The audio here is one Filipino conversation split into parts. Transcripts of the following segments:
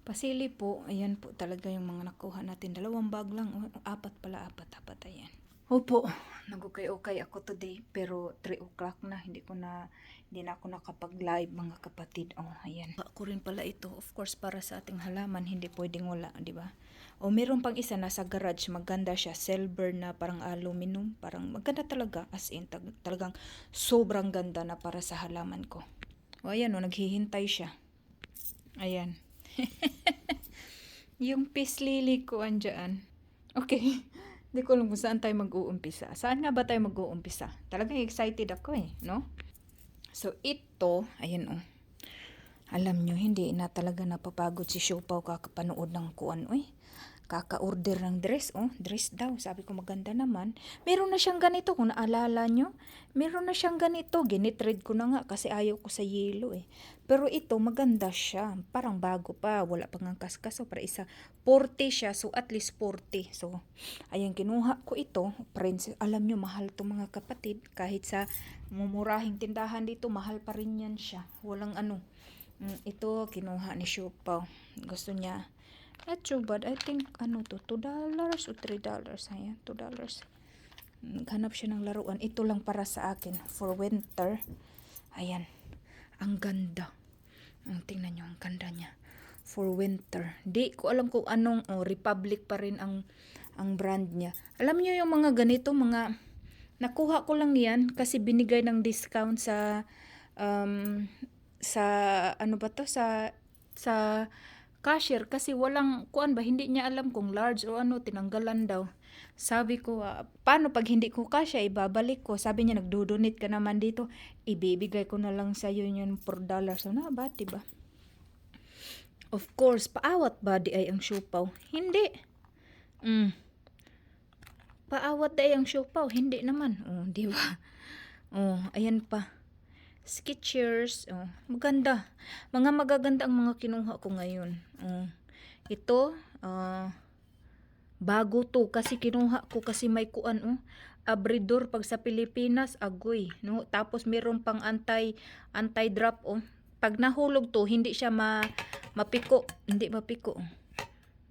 Pasili po, ayan po talaga yung mga nakuha natin. Dalawang bag lang, o, apat pala, apat, apat, ayan. Opo, nagukay-ukay ako today, pero 3 o'clock na, hindi ko na, hindi na ako nakapag-live mga kapatid. Oh, ayan. Ako rin pala ito, of course, para sa ating halaman, hindi pwedeng wala, di ba? O meron pang isa nasa garage, maganda siya, silver na parang aluminum, parang maganda talaga, as in, tag- talagang sobrang ganda na para sa halaman ko. O ayan o, naghihintay siya. Ayan. yung peace lily ko andyan. Okay. Hindi ko alam kung saan tayo mag-uumpisa. Saan nga ba tayo mag-uumpisa? Talagang excited ako eh, no? So, ito, ayan oh. Alam nyo, hindi na talaga napapagod si Siopaw kakapanood ng kuan, oy. Kaka-order ng dress, oh. Dress daw. Sabi ko maganda naman. Meron na siyang ganito, kung naalala nyo. Meron na siyang ganito. Ginitread ko na nga kasi ayaw ko sa yellow eh. Pero ito, maganda siya. Parang bago pa. Wala pang ang kaskaso. Para isa, 40 siya. So, at least 40. So, ayan, kinuha ko ito. Prince, alam nyo, mahal to mga kapatid. Kahit sa mumurahing tindahan dito, mahal pa rin yan siya. Walang ano. Mm, ito, kinuha ni Siopaw. Gusto niya. Not bad. I think, ano to, $2 dollars o $3 dollars. Ayan, $2 dollars. Naghanap siya ng laruan. Ito lang para sa akin. For winter. Ayan. Ang ganda. Ang tingnan nyo, ang ganda niya. For winter. Di ko alam kung anong, oh, Republic pa rin ang, ang brand niya. Alam niyo yung mga ganito, mga, nakuha ko lang yan kasi binigay ng discount sa, um, sa, ano ba to, sa, sa, cashier kasi walang kuan ba hindi niya alam kung large o ano tinanggalan daw. Sabi ko ah, paano pag hindi ko kasya ibabalik ko? Sabi niya nagdodonate ka naman dito. Ibibigay ko na lang sa iyo yun per dollar so na ba? Diba of course paawat ba di ay ang siopaw hindi. Mm. paawat ay ang siopaw hindi naman. Oh di ba? Oh ayan pa Skechers. Oh, maganda. Mga magaganda ang mga kinuha ko ngayon. Oh, ito, ah, bago to kasi kinuha ko kasi may kuan oh. Abridor pag sa Pilipinas, agoy. No? Tapos meron pang anti, anti-drop oh. Pag nahulog to, hindi siya ma, mapiko. Hindi mapiko.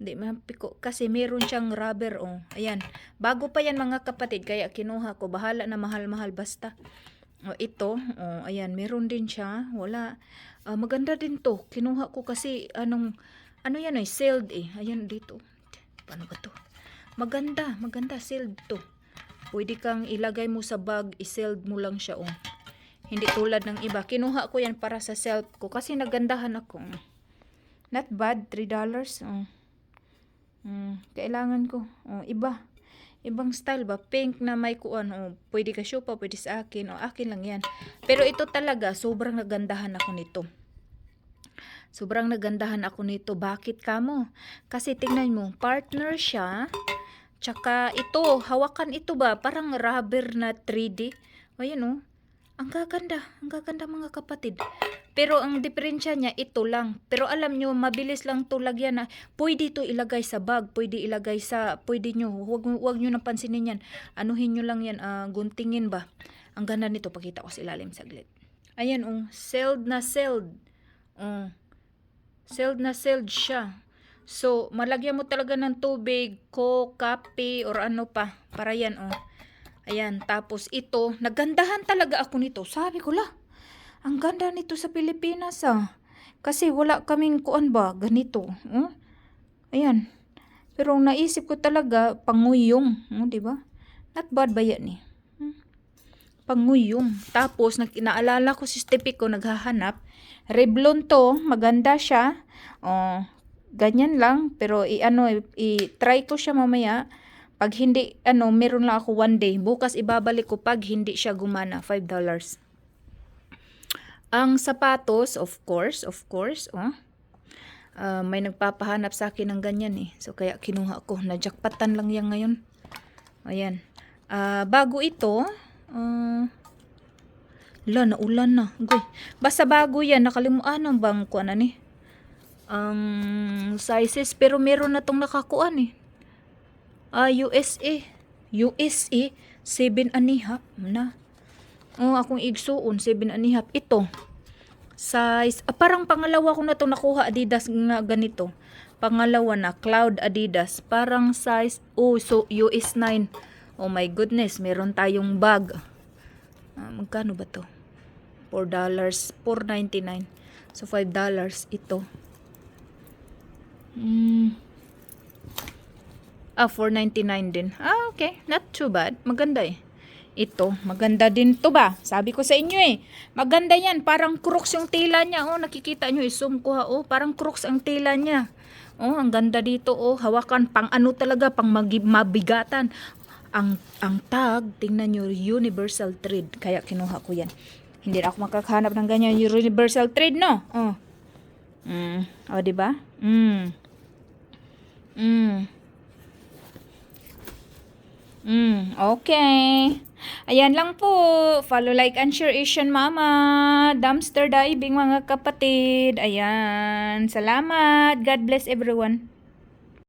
Hindi mapiko. Kasi meron siyang rubber oh. Ayan. Bago pa yan mga kapatid, kaya kinuha ko. Bahala na mahal-mahal basta. Oh, ito, oh, ayan, meron din siya. Wala. Ah, maganda din to. Kinuha ko kasi anong ano yan ay sealed eh. Ayan dito. Paano ba to? Maganda, maganda sealed to. Pwede kang ilagay mo sa bag, i-sealed mo lang siya oh. Hindi tulad ng iba. Kinuha ko yan para sa self ko kasi nagandahan ako. Not bad, $3. Oh. Mm, kailangan ko. Oh, iba. Ibang style ba? Pink na may kuan. Oh, pwede ka pa, pwede sa akin. O, akin lang yan. Pero ito talaga, sobrang nagandahan ako nito. Sobrang nagandahan ako nito. Bakit ka mo? Kasi tingnan mo, partner siya. Tsaka ito, hawakan ito ba? Parang rubber na 3D. O yan oh. Ang gaganda. Ang gaganda mga kapatid. Pero ang diferensya niya, ito lang. Pero alam nyo, mabilis lang to lagyan na. Pwede to ilagay sa bag, pwede ilagay sa, pwede nyo, huwag, huwag nyo napansinin yan. Anuhin nyo lang yan, ah, guntingin ba. Ang ganda nito, pakita ko sa ilalim saglit. Ayan, oh, sealed na sealed. Oh, sealed na sealed siya. So, malagyan mo talaga ng tubig, ko, kape, or ano pa. Para yan, oh. Ayan, tapos ito, nagandahan talaga ako nito. Sabi ko, lah, ang ganda nito sa Pilipinas, ah. Kasi wala kaming kuan ba, ganito. Oh? Ayan. Pero ang naisip ko talaga, panguyong. Oh, di ba? Not bad ba yan eh? Hmm? Panguyong. Tapos, nag, naalala ko si Steffi ko, naghahanap. Revlon to, maganda siya. Oh, ganyan lang. Pero, i-ano, i-try ko siya mamaya. Pag hindi, ano, meron lang ako one day. Bukas ibabalik ko pag hindi siya gumana. $5. Ang sapatos, of course, of course, oh. Ah, may nagpapahanap sa akin ng ganyan eh. So, kaya kinuha ko. Najakpatan lang yan ngayon. Ayan. Ah, bago ito, ah, la, naulan na. Goy. Basta bago yan, nakalimutan ang bang kuan ni. Ang sizes, pero meron na tong nakakuan eh. Ah, USA. USA, 7 and a half na. Oh, akong igsuon, 7 and a half. Ito, Size, ah, parang pangalawa ko na to nakuha Adidas nga ganito. Pangalawa na, Cloud Adidas. Parang size, oh, so US 9. Oh my goodness, meron tayong bag. Ah, magkano ba to? 4 dollars, 4.99. So 5 dollars ito. Mm. Ah, 4.99 din. Ah, okay. Not too bad. Maganda eh. Ito, maganda din to ba? Sabi ko sa inyo eh. Maganda yan. Parang crooks yung tela niya. Oh, nakikita nyo. I-zoom ko ha. Oh, parang crooks ang tela niya. Oh, ang ganda dito. Oh, hawakan. Pang ano talaga. Pang mabigatan. Ang, ang tag, tingnan nyo, universal thread. Kaya kinuha ko yan. Hindi ako makakahanap ng ganyan. Universal thread, no? Oh. Mm. O, di ba? Mm. Mm. Mm, okay. Ayan lang po. Follow, like, and share Asian Mama. Dumpster diving mga kapatid. Ayan. Salamat. God bless everyone.